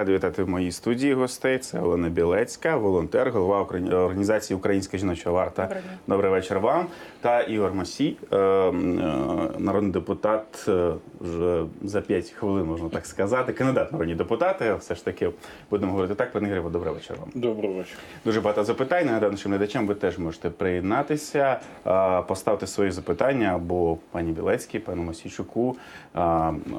Радий вітати в моїй студії гостей. Це Олена Білецька, волонтер, голова організації Українська жіноча варта. Доброго. Добрий вечір вам. Та Ігор Мосій, е, е, народний депутат е, вже за 5 хвилин, можна так сказати. Кандидат народні депутати. Все ж таки будемо говорити так. Пане Ігоре, добрий вечір вам. Доброго вечора. Дуже багато запитань. Нагадаю нашим глядачам, ви теж можете приєднатися, поставити свої запитання або пані Білецькій, пану Мосійчуку, е,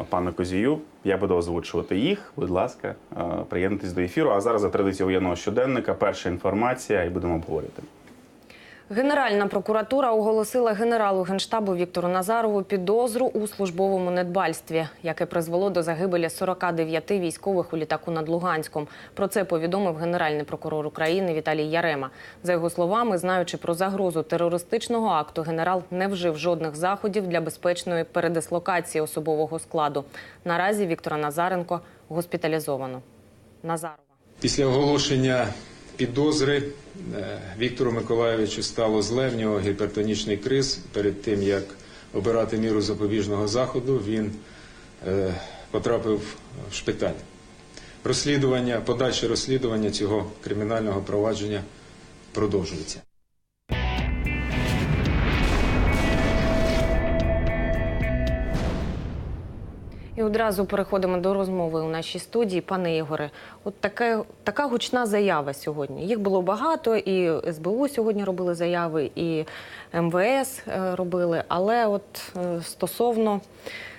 пану Козію. Я буду озвучувати їх. Будь ласка, е, приєднуйтесь до ефіру. А зараз за традицією воєнного щоденника перша інформація і будемо обговорювати. Генеральна прокуратура оголосила генералу генштабу Віктору Назарову підозру у службовому недбальстві, яке призвело до загибелі 49 військових у літаку над Луганськом. Про це повідомив генеральний прокурор України Віталій Ярема. За його словами, знаючи про загрозу терористичного акту, генерал не вжив жодних заходів для безпечної передислокації особового складу. Наразі Віктора Назаренко госпіталізовано. Назарова. Після оголошення підозри е, Віктору Миколаєвичу стало зле, в нього гіпертонічний криз. Перед тим як обирати міру запобіжного заходу, він е, потрапив в шпиталь. Розслідування, подальше розслідування цього кримінального провадження продовжується. І одразу переходимо до розмови у нашій студії. Пане Ігоре, от таке, така гучна заява сьогодні. Їх було багато, і СБУ сьогодні робили заяви, і МВС е, робили. Але от е, стосовно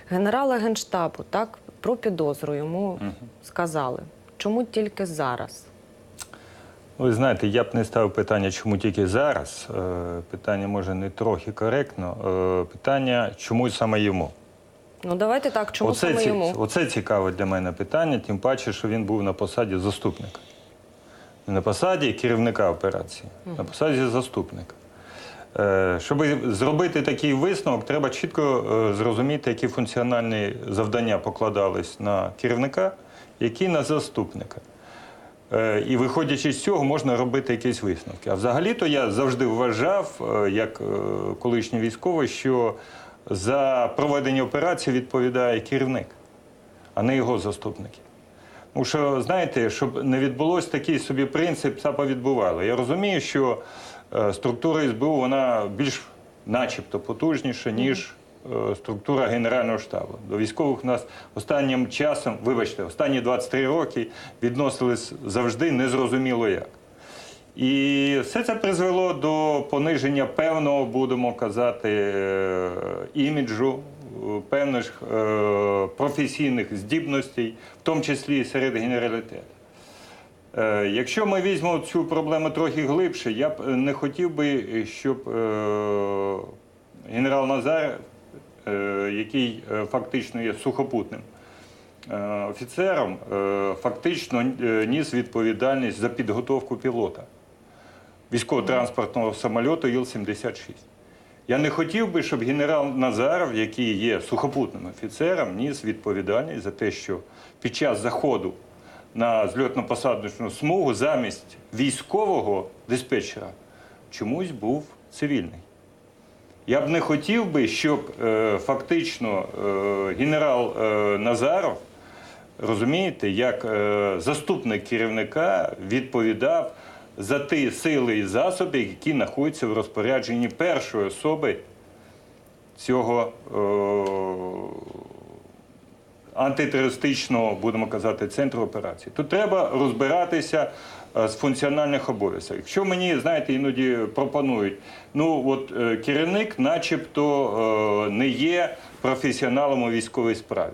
генерала генштабу, так про підозру йому сказали. Чому тільки зараз? Ви знаєте, я б не ставив питання, чому тільки зараз. Е, Питання може не трохи коректно. Питання, чому саме йому? Ну давайте так, чому оце, саме ці- йому? оце цікаве для мене питання, тим паче, що він був на посаді заступника. Не на посаді керівника операції, на посаді заступника. Е, Щоб зробити такий висновок, треба чітко е, зрозуміти, які функціональні завдання покладались на керівника, які на заступника. Е, І виходячи з цього, можна робити якісь висновки. А взагалі-то я завжди вважав, е, як е, колишній військовий, що за проведення операції відповідає керівник, а не його заступники. Тому що, знаєте, щоб не відбулося такий собі принцип ЦАПа відбувало. Я розумію, що е, структура СБУ вона більш начебто потужніша, ніж е, структура Генерального штабу. До військових у нас останнім часом, вибачте, останні 23 роки відносились завжди незрозуміло як. І все це призвело до пониження певного, будемо казати, е, іміджу, е, певних е, професійних здібностей, в тому числі і серед генералітету. Якщо ми візьмемо цю проблему трохи глибше, я б не хотів би, щоб генерал Назар, який фактично є сухопутним офіцером, фактично ніс відповідальність за підготовку пілота військово-транспортного самольоту Іл-76. Я не хотів би, щоб генерал Назаров, який є сухопутним офіцером, ніс відповідальність за те, що під час заходу на зльотно-посадочну смугу замість військового диспетчера чомусь був цивільний. Я б не хотів би, щоб е, фактично е, генерал е, Назаров, розумієте, як е, заступник керівника відповідав за ті сили і засоби, які знаходяться в розпорядженні першої особи цього е, антитерористичного, будемо казати, центру операції. Тут треба розбиратися е, з функціональних обов'язків. Якщо мені, знаєте, іноді пропонують, ну от е, керівник, начебто, е, не є професіоналом у військовій справі.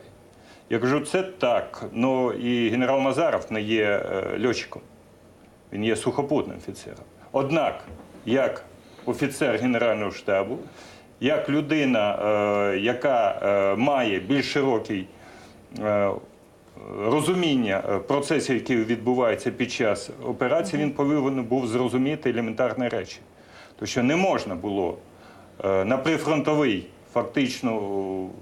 Я кажу, це так. Ну і генерал Назаров не є е, льотчиком. Він є сухопутним офіцером. Однак, як офіцер Генерального штабу, як людина, е, яка е, має більш широкий е, розуміння е, процесів, які відбуваються під час операції, він повинен був зрозуміти елементарні речі. Тому що не можна було е, на прифронтовий, фактично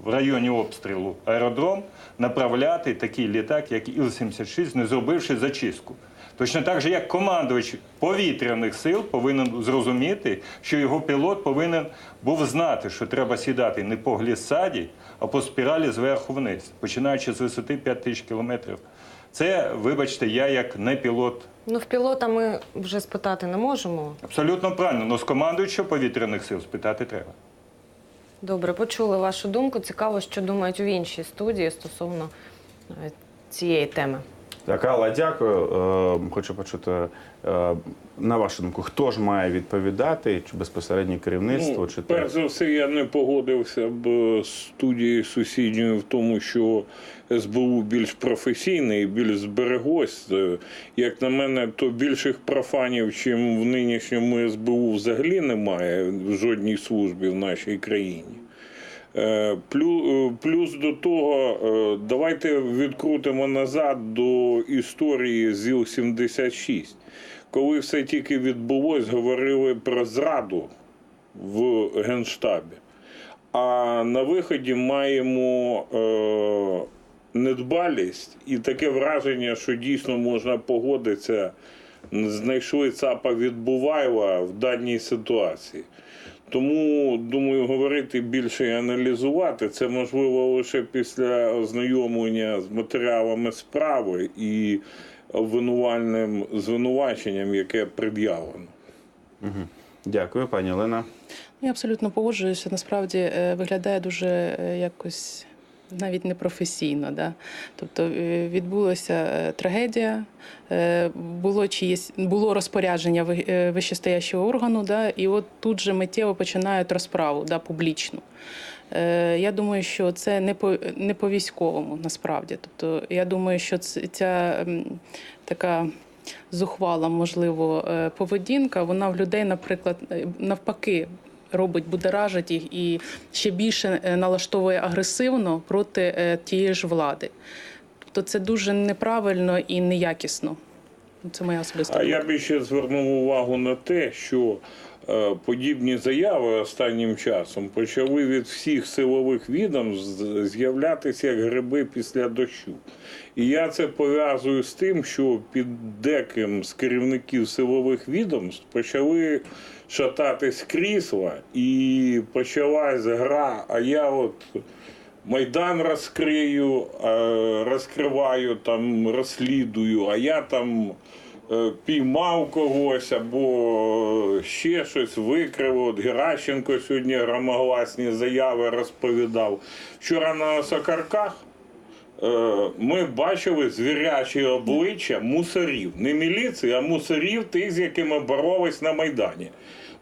в районі обстрілу аеродром, направляти такий літак, як Іл-76, не зробивши зачистку. Точно так же, як командувач повітряних сил повинен зрозуміти, що його пілот повинен був знати, що треба сідати не по глісаді, а по спіралі зверху вниз, починаючи з висоти 5 тисяч кілометрів. Це, вибачте, я як не пілот. Ну, в пілота ми вже спитати не можемо. Абсолютно правильно, але з командуючого повітряних сил спитати треба. Добре, почули вашу думку. Цікаво, що думають в іншій студії стосовно е, цієї теми. Так, Алла, дякую. Е, Хочу почути, е, на вашу думку, хто ж має відповідати, чи безпосередньо керівництво, Ну, чи перш за все, я не погодився б з студією сусідньою в тому, що СБУ більш професійне і більш збереглось. Е, Як на мене, то більших профанів, чим в нинішньому СБУ взагалі немає в жодній службі в нашій країні. Е, е, Плюс до того, е, давайте відкрутимо назад до історії ЗІЛ-76. Коли все тільки відбулось, говорили про зраду в Генштабі. А на виході маємо недбалість і таке враження, що дійсно можна погодитися, знайшли ЦАПа Відбувайла в даній ситуації. Тому, думаю, говорити більше і аналізувати це можливо лише після ознайомлення з матеріалами справи і обвинувальним звинуваченням, яке пред'явлено. Дякую, пані Олена. Я абсолютно погоджуюся. Насправді е, виглядає дуже е, якось навіть непрофесійно. Да? Тобто е, відбулася е, трагедія, е, було чиєсь було розпорядження ви- вищестоящого органу, да? і от тут же миттєво починають розправу да, публічну. Я думаю, що це не по не по військовому насправді. Тобто, я думаю, що ця така зухвала, можливо, поведінка, вона в людей, наприклад, навпаки. Робить будеражить їх і ще більше е, налаштовує агресивно проти е, тієї ж влади. Тобто це дуже неправильно і неякісно. Це моя особиста А я б ще звернув увагу на те, що е, подібні заяви останнім часом почали від всіх силових відомств з'являтися як гриби після дощу. І я це пов'язую з тим, що під деким з керівників силових відомств почали шататись крісла, і почалась гра. А я от Майдан розкрию, е, розкриваю, там розслідую, а я там е, піймав когось або ще щось викрив. От Геращенко сьогодні громогласні заяви розповідав. Вчора на Сокарках ми бачили звірячі обличчя мусорів. Не міліції, а мусорів, тих, з якими боролись на Майдані.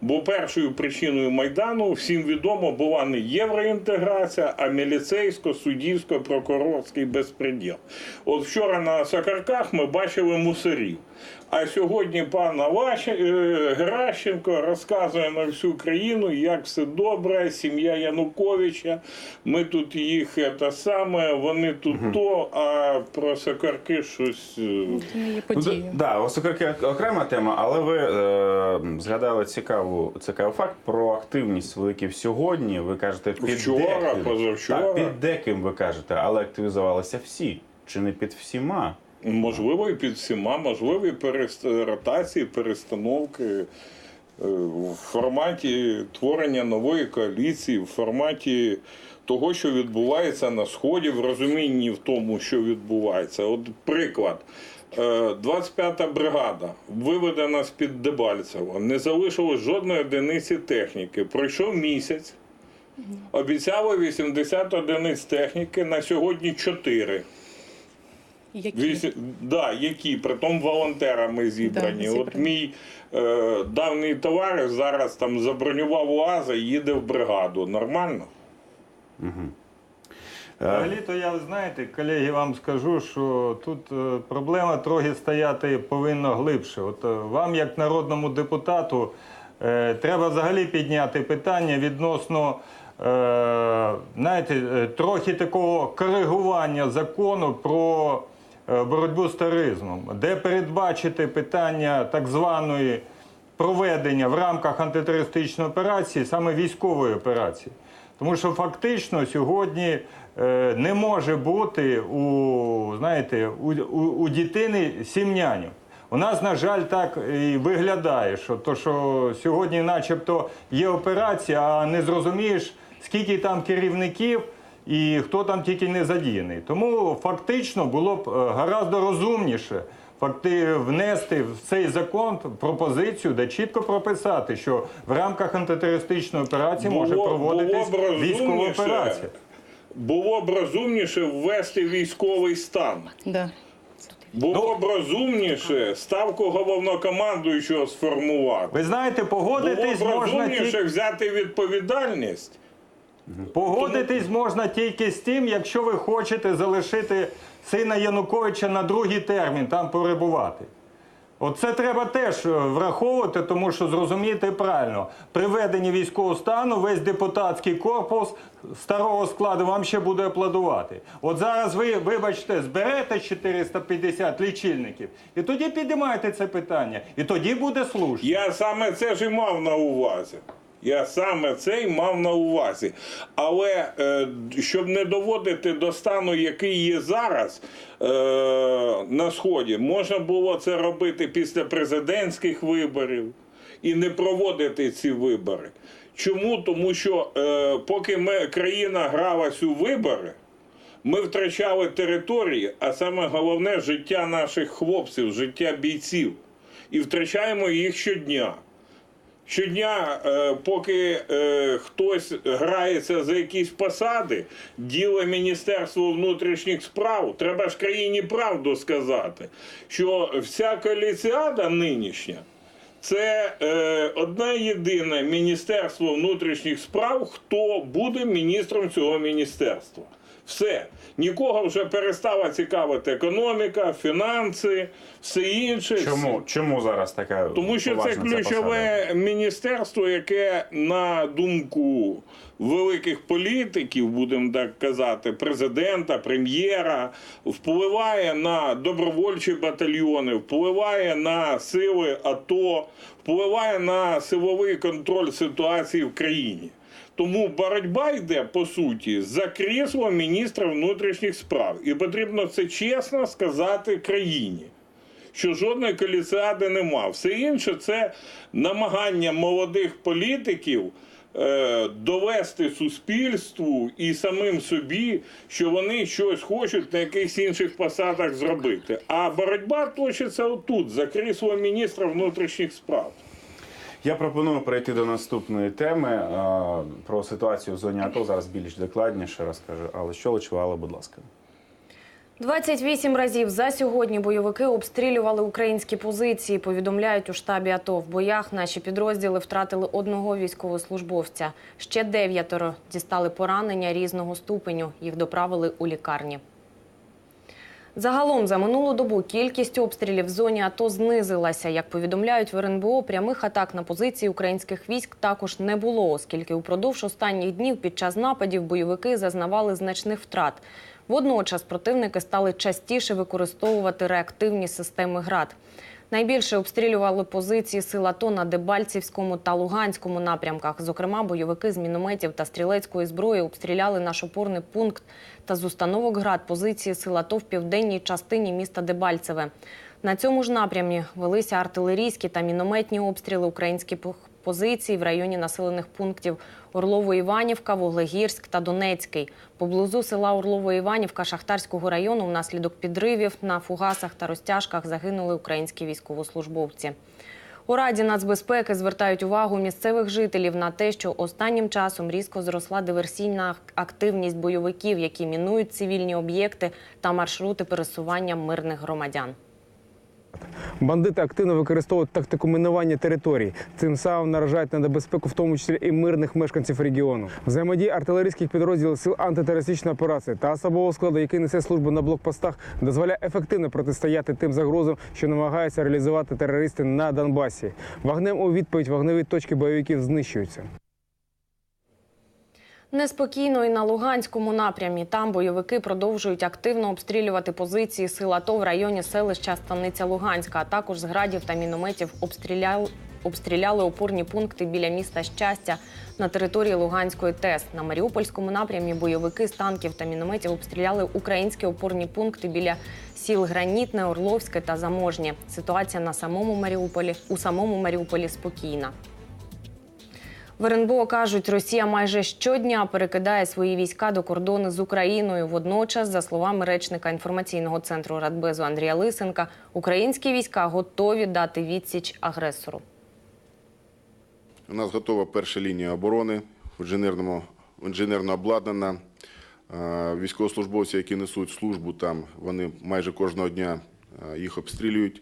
Бо першою причиною Майдану, всім відомо, була не євроінтеграція, а міліцейсько-суддівсько-прокурорський безпреділ. От вчора на Сокарках ми бачили мусорів. А сьогодні пан е, Геращенко розказує на всю країну, як все добре, сім'я Януковича. Ми тут їх те саме, вони тут то, а про Сокарки щось. е, Це Ну, да, осокорки окрема тема, але ви е, згадали цікаву, цікавий факт про активність великів сьогодні. Ви кажете, під Вчора, деким. позавчора. Так, під деким ви кажете, але активізувалися всі. Чи не під всіма? Можливо, і під всіма, можливо, і перест- ротації, перестановки е, в форматі творення нової коаліції, в форматі того, що відбувається на сході, в розумінні в тому, що відбувається. От приклад. Е, 25-та бригада виведена з під Дебальцева, не залишилось жодної одиниці техніки. Пройшов місяць, обіцяли 80 одиниць техніки, на сьогодні 4. Які? Вісім, да, які, притом волонтерами зібрані. Да, От мій е, давній товариш зараз там забронював УАЗа і їде в бригаду. Нормально? Взагалі-то я, знаєте, колеги, вам скажу, що тут е, проблема трохи стояти повинна глибше. От е, вам, як народному депутату, е, треба взагалі підняти питання відносно знаєте, трохи такого коригування закону про боротьбу з тероризмом, де передбачити питання так званої проведення в рамках антитерористичної операції, саме військової операції. Тому що фактично сьогодні е, не може бути у, знаєте, у, у, у дитини сім нянів. У нас, на жаль, так і виглядає, що, то, що сьогодні начебто є операція, а не зрозумієш, скільки там керівників і хто там тільки не задіяний. Тому фактично було б е, гораздо розумніше факти внести в цей закон пропозицію, де чітко прописати, що в рамках антитерористичної операції може Було- проводитись було військова операція. Було б розумніше ввести військовий стан. Да. Було б розумніше ставку головнокомандуючого сформувати. Ви знаєте, Було погодитись б розумніше тільки взяти відповідальність. Погодитись можна тільки з тим, якщо ви хочете залишити сина Януковича на другий термін там перебувати. Оце треба теж е, враховувати, тому що зрозуміти правильно, при введенні військового стану весь депутатський корпус старого складу вам ще буде аплодувати. От зараз ви, вибачте, зберете 450 лічильників, і тоді підіймайте це питання, і тоді буде слушно. Я саме це ж і мав на увазі. Я саме це й мав на увазі. Але е, щоб не доводити до стану, який є зараз е, на Сході, можна було це робити після президентських виборів і не проводити ці вибори. Чому? Тому що е, поки ми, країна гралась у вибори, ми втрачали території, а саме головне життя наших хлопців, життя бійців. І втрачаємо їх щодня. Щодня, е, поки е, хтось грається за якісь посади, діло Міністерства внутрішніх справ, треба ж країні правду сказати, що вся коаліціада нинішня це е, одне єдине Міністерство внутрішніх справ, хто буде міністром цього міністерства. Все. Нікого вже перестала цікавити економіка, фінанси, все інше. Чому, чому зараз така Тому що це ключове міністерство, яке на думку великих політиків, будемо так казати, президента, прем'єра, впливає на добровольчі батальйони, впливає на сили АТО, впливає на силовий контроль ситуації в країні. Тому боротьба йде по суті за крісло міністра внутрішніх справ, і потрібно це чесно сказати країні що жодної коаліціади нема. Все інше це намагання молодих політиків е, довести суспільству і самим собі, що вони щось хочуть на якихось інших посадах зробити. А боротьба точиться отут, за крісло міністра внутрішніх справ. Я пропоную перейти до наступної теми про ситуацію в зоні АТО. Зараз більш докладніше розкаже. Але що Личувала, будь ласка. 28 разів за сьогодні бойовики обстрілювали українські позиції. Повідомляють у штабі АТО. В боях наші підрозділи втратили одного військовослужбовця. Ще дев'ятеро дістали поранення різного ступеню. Їх доправили у лікарні. Загалом за минулу добу кількість обстрілів в зоні АТО знизилася. Як повідомляють в РНБО, прямих атак на позиції українських військ також не було, оскільки упродовж останніх днів під час нападів бойовики зазнавали значних втрат. Водночас противники стали частіше використовувати реактивні системи ГРАД. Найбільше обстрілювали позиції сил АТО на Дебальцівському та Луганському напрямках. Зокрема, бойовики з мінометів та стрілецької зброї обстріляли наш опорний пункт та з установок ГРАД позиції сил АТО в південній частині міста Дебальцеве. На цьому ж напрямі велися артилерійські та мінометні обстріли українських позицій в районі населених пунктів Орлово-Іванівка, Вуглегірськ та Донецький. Поблизу села Орлово-Іванівка Шахтарського району внаслідок підривів на фугасах та розтяжках загинули українські військовослужбовці. У Раді нацбезпеки звертають увагу місцевих жителів на те, що останнім часом різко зросла диверсійна активність бойовиків, які мінують цивільні об'єкти та маршрути пересування мирних громадян. Бандити активно використовують тактику мінування територій, цим самим наражають на небезпеку, в тому числі і мирних мешканців регіону. Взаємодія артилерійських підрозділів сил антитерористичної операції та особового складу, який несе службу на блокпостах, дозволяє ефективно протистояти тим загрозам, що намагаються реалізувати терористи на Донбасі. Вогнем у відповідь вогневі точки бойовиків знищуються. Неспокійно і на Луганському напрямі. Там бойовики продовжують активно обстрілювати позиції сил АТО в районі селища Станиця Луганська, а також з градів та мінометів обстріляли, обстріляли опорні пункти біля міста Щастя на території Луганської ТЕС. На Маріупольському напрямі бойовики з танків та мінометів обстріляли українські опорні пункти біля сіл Гранітне, Орловське та Заможнє. Ситуація на самому Маріуполі у самому Маріуполі спокійна. В РНБО кажуть, Росія майже щодня перекидає свої війська до кордону з Україною. Водночас, за словами речника інформаційного центру Радбезу Андрія Лисенка, українські війська готові дати відсіч агресору. У нас готова перша лінія оборони, інженерному, інженерно обладнана. Е, Військовослужбовці, які несуть службу там, вони майже кожного дня е, їх обстрілюють.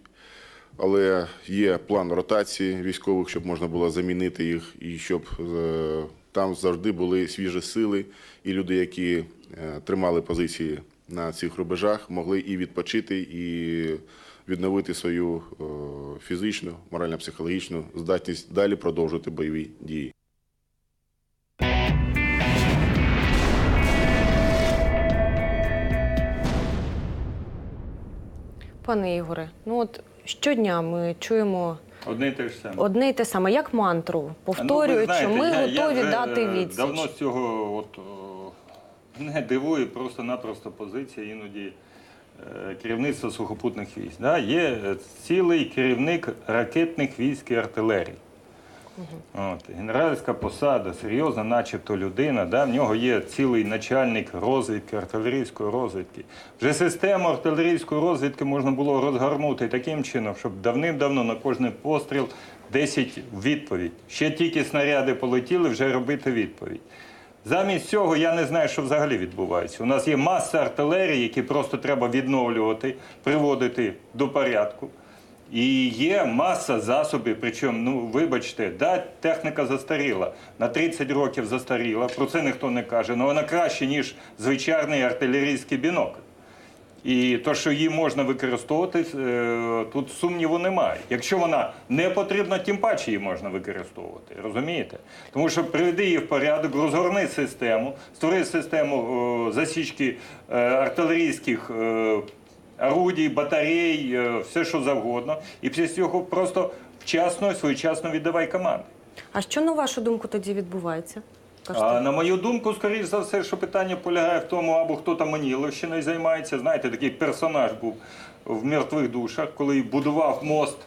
Але є план ротації військових, щоб можна було замінити їх, і щоб е, там завжди були свіжі сили, і люди, які е, тримали позиції на цих рубежах, могли і відпочити, і відновити свою е, фізичну, морально-психологічну здатність далі продовжувати бойові дії. Пане Ігоре, ну от щодня ми чуємо Одне і те ж саме. одне й те саме, як мантру, Ну, що ми я- я готові вже, дати відсіч. Давно з цього от, не дивує просто-напросто позиція іноді е, керівництва сухопутних військ. Да? Є е, цілий керівник ракетних військ і артилерії. От, генеральська посада, серйозна, начебто людина. Да? В нього є цілий начальник розвідки, артилерійської розвідки. Вже систему артилерійської розвідки можна було розгорнути таким чином, щоб давним-давно на кожний постріл 10 відповідь. Ще тільки снаряди полетіли, вже робити відповідь. Замість цього я не знаю, що взагалі відбувається. У нас є маса артилерії, які просто треба відновлювати, приводити до порядку. І є маса засобів, причому, ну вибачте, да, техніка застаріла, на 30 років застаріла, про це ніхто не каже, але вона краще, ніж звичайний артилерійський бінокль. І то, що її можна використовувати, е, тут сумніву немає. Якщо вона не потрібна, тим паче її можна використовувати. Розумієте? Тому що приведи її в порядок, розгорни систему, створи систему засічки е, артилерійських е, орудій, батарей, е, все що завгодно. І після цього просто вчасно своєчасно віддавай команди. А що на вашу думку тоді відбувається? А на мою думку, скоріш за все, що питання полягає в тому, або хто там Маніловщиною займається. Знаєте, такий персонаж був в мертвих душах, коли будував мост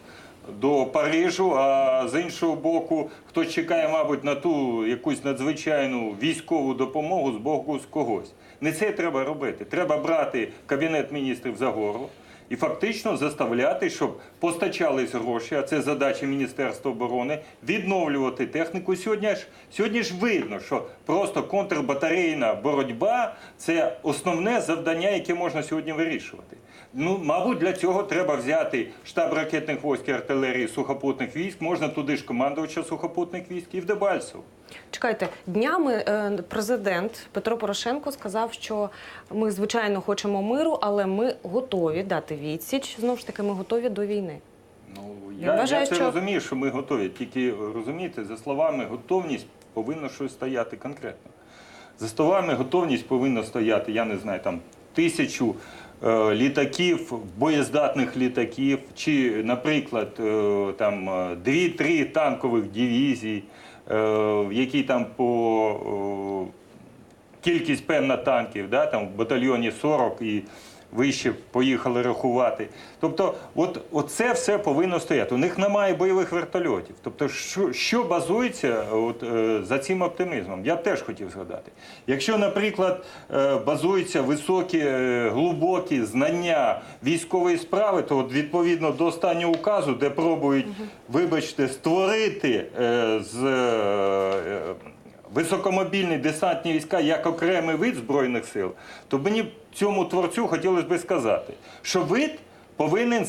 до Парижу, а з іншого боку, хтось чекає, мабуть, на ту якусь надзвичайну військову допомогу з боку з когось. Не це треба робити. Треба брати кабінет міністрів за горло. І фактично заставляти, щоб постачались гроші, а це задача Міністерства оборони, відновлювати техніку. Сьогодні ж сьогодні ж видно, що просто контрбатарейна боротьба це основне завдання, яке можна сьогодні вирішувати. Ну, мабуть, для цього треба взяти штаб ракетних військ і артилерії сухопутних військ, можна туди ж командувача сухопутних військ і в Дебальцево. Чекайте, днями е, президент Петро Порошенко сказав, що ми звичайно хочемо миру, але ми готові дати відсіч. Знову ж таки, ми готові до війни. Ну, Я я, вважаю, я це що- розумію, що ми готові. Тільки розумієте, за словами готовність повинно щось стояти конкретно. За словами готовність повинно стояти, я не знаю, там тисячу е, літаків, боєздатних літаків, чи, наприклад, е, там е, дві-три танкових дивізії, е, які там по е, кількість певна танків, да, там в батальйоні 40 і вище поїхали рахувати. Тобто, от, оце все повинно стояти. У них немає бойових вертольотів. Тобто, що, що базується от, е, за цим оптимізмом? Я б теж хотів згадати. Якщо, наприклад, е, базуються високі, е, глибокі знання військової справи, то от, відповідно до останнього указу, де пробують, вибачте, створити е, з. е, високомобільні десантні війська як окремий вид Збройних сил, то мені цьому творцю хотілося б сказати, що вид повинен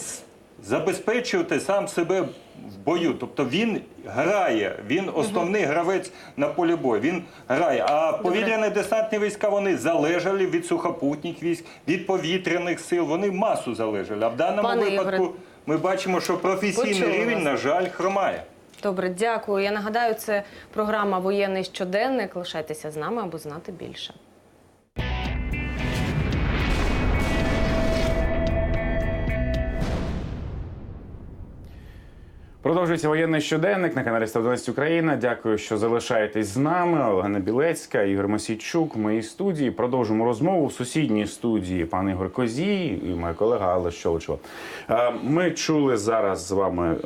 забезпечувати сам себе в бою. Тобто він грає, він основний гравець на полі бою. Він грає. А повітряні десантні війська вони залежали від сухопутних військ, від повітряних сил. Вони масу залежали. А в даному Пане випадку Ігоре, ми бачимо, що професійний почули рівень, вас. на жаль, хромає. Добре, дякую. Я нагадаю, це програма Воєнний щоденник. Лишайтеся з нами, аби знати більше. Продовжується воєнний щоденник на каналі 112 Україна. Дякую, що залишаєтесь з нами. Олена Білецька, Ігор Мосійчук в моїй студії. Продовжимо розмову в сусідній студії пан Ігор Козій і моя колега Алла Щолчова. Е, Ми чули зараз з вами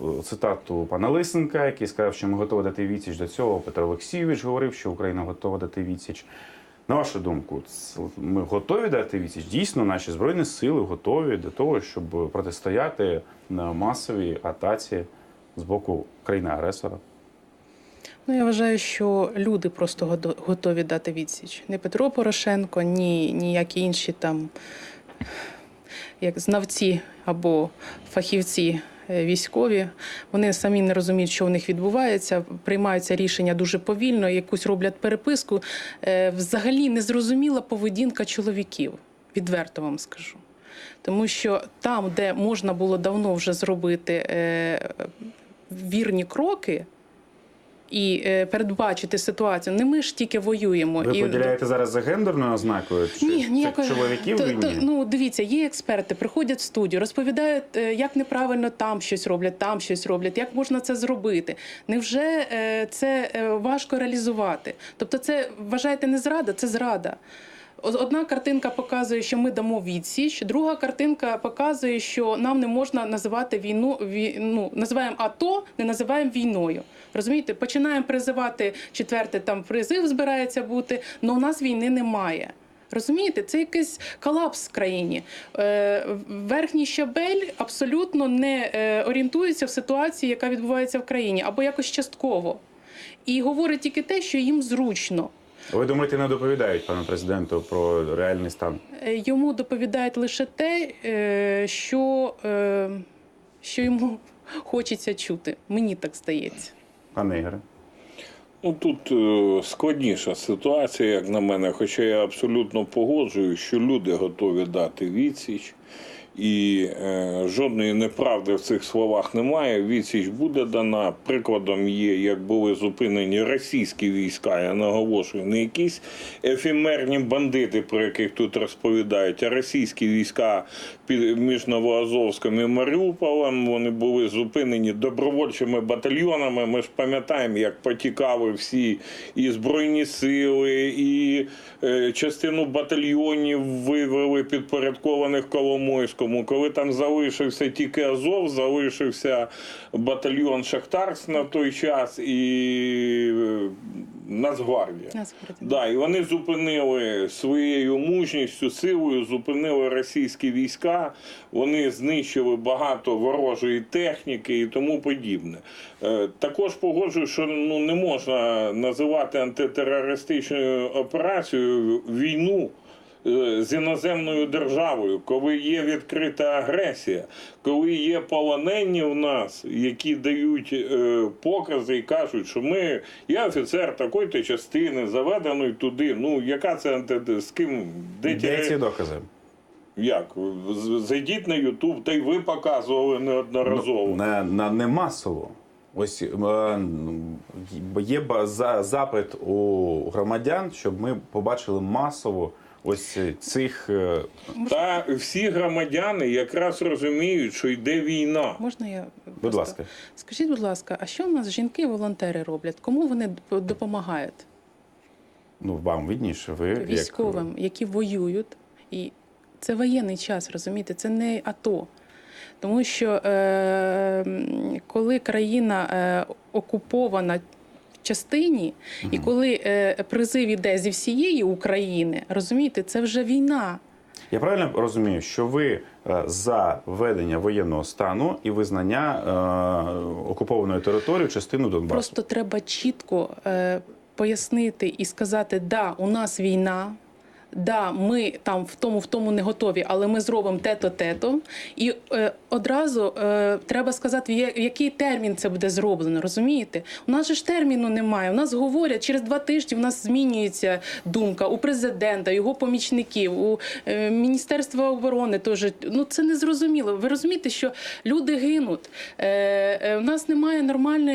е, цитату пана Лисенка, який сказав, що ми готові дати відсіч до цього. Петро Олексійович говорив, що Україна готова дати відсіч. На вашу думку, ми готові дати відсіч? Дійсно, наші збройні сили готові до того, щоб протистояти на масовій атаці з боку країни-агресора? Ну, я вважаю, що люди просто готові дати відсіч. Не Петро Порошенко, ні ніякі інші там як знавці або фахівці е, військові. Вони самі не розуміють, що в них відбувається, приймаються рішення дуже повільно, якусь роблять переписку. Е, Взагалі незрозуміла поведінка чоловіків. Відверто вам скажу. Тому що там, де можна було давно вже зробити е, вірні кроки і е, передбачити ситуацію, не ми ж тільки воюємо. Ви і поділяєте зараз за гендерною ознакою чи ні, ніякої чоловіків То- то, ну дивіться, є експерти, приходять в студію, розповідають, е, як неправильно там щось роблять, там щось роблять, як можна це зробити. Невже е, це важко реалізувати? Тобто, це вважаєте не зрада, це зрада. Одна картинка показує, що ми дамо відсіч, друга картинка показує, що нам не можна називати війну, вій- ну, називаємо АТО, не називаємо війною. Розумієте, починаємо призивати четвертий там призив збирається бути, але у нас війни немає. Розумієте, це якийсь колапс в країні. Е, верхній щабель абсолютно не е, орієнтується в ситуації, яка відбувається в країні, або якось частково. І говорить тільки те, що їм зручно. Ви думаєте, не доповідають пану президенту про реальний стан? Е, Йому доповідають лише те, е, що, е, що йому хочеться чути. Мені так здається. Пане Ігоре? Ну тут складніша ситуація, як на мене, хоча я абсолютно погоджуюсь, що люди готові дати відсіч, і е, жодної неправди в цих словах немає. Відсіч буде дана. Прикладом є, як були зупинені російські війська. Я наголошую, не якісь ефемерні бандити, про яких тут розповідають, а російські війська між Новоазовськом і Маріуполем. Вони були зупинені добровольчими батальйонами. Ми ж пам'ятаємо, як потікали всі і збройні сили, і е, частину батальйонів вивели підпорядкованих Коломойському. Коли там залишився тільки Азов, залишився батальйон Шахтарс на той час і е, Нацгвардія. Да, і вони зупинили своєю мужністю, силою, зупинили російські війська, вони знищили багато ворожої техніки і тому подібне. Е, також погоджую, що ну, не можна називати антитерористичною операцією війну. Е, З іноземною державою, коли є відкрита агресія, коли є полонені в нас, які дають е, покази і кажуть, що ми, я офіцер такої-то частини, заведений туди. Ну яка це з ким де Де ці докази? як? Зайдіть на Ютуб, та й ви показували неодноразово. На, на не масово. Ось е, ну, є запит у громадян, щоб ми побачили масово ось цих е, Та всі громадяни якраз розуміють, що йде війна. Можна я Будь просто- ласка. Скажіть, будь ласка, а що в нас жінки-волонтери роблять? Кому вони допомагають? Ну вам видніше, ви як- Військовим, які воюють, і це воєнний час, розумієте? Це не АТО. Тому що е, коли країна е, окупована частині, і коли е, призив іде зі всієї України, розумієте, це вже війна. Я правильно розумію, що ви е, за введення воєнного стану і визнання е, окупованої території частину Донбасу? Просто треба чітко е, пояснити і сказати: да, у нас війна. Да, ми там в тому в тому не готові, але ми зробимо те-то, те-то. І е, одразу е, треба сказати, в який термін це буде зроблено. Розумієте? У нас же ж терміну немає. У нас говорять, через два тижні в нас змінюється думка у президента, його помічників, у е, Міністерства оборони. Теж ну це не зрозуміло. Ви розумієте, що люди гинуть. Е, е, у нас немає нормальної.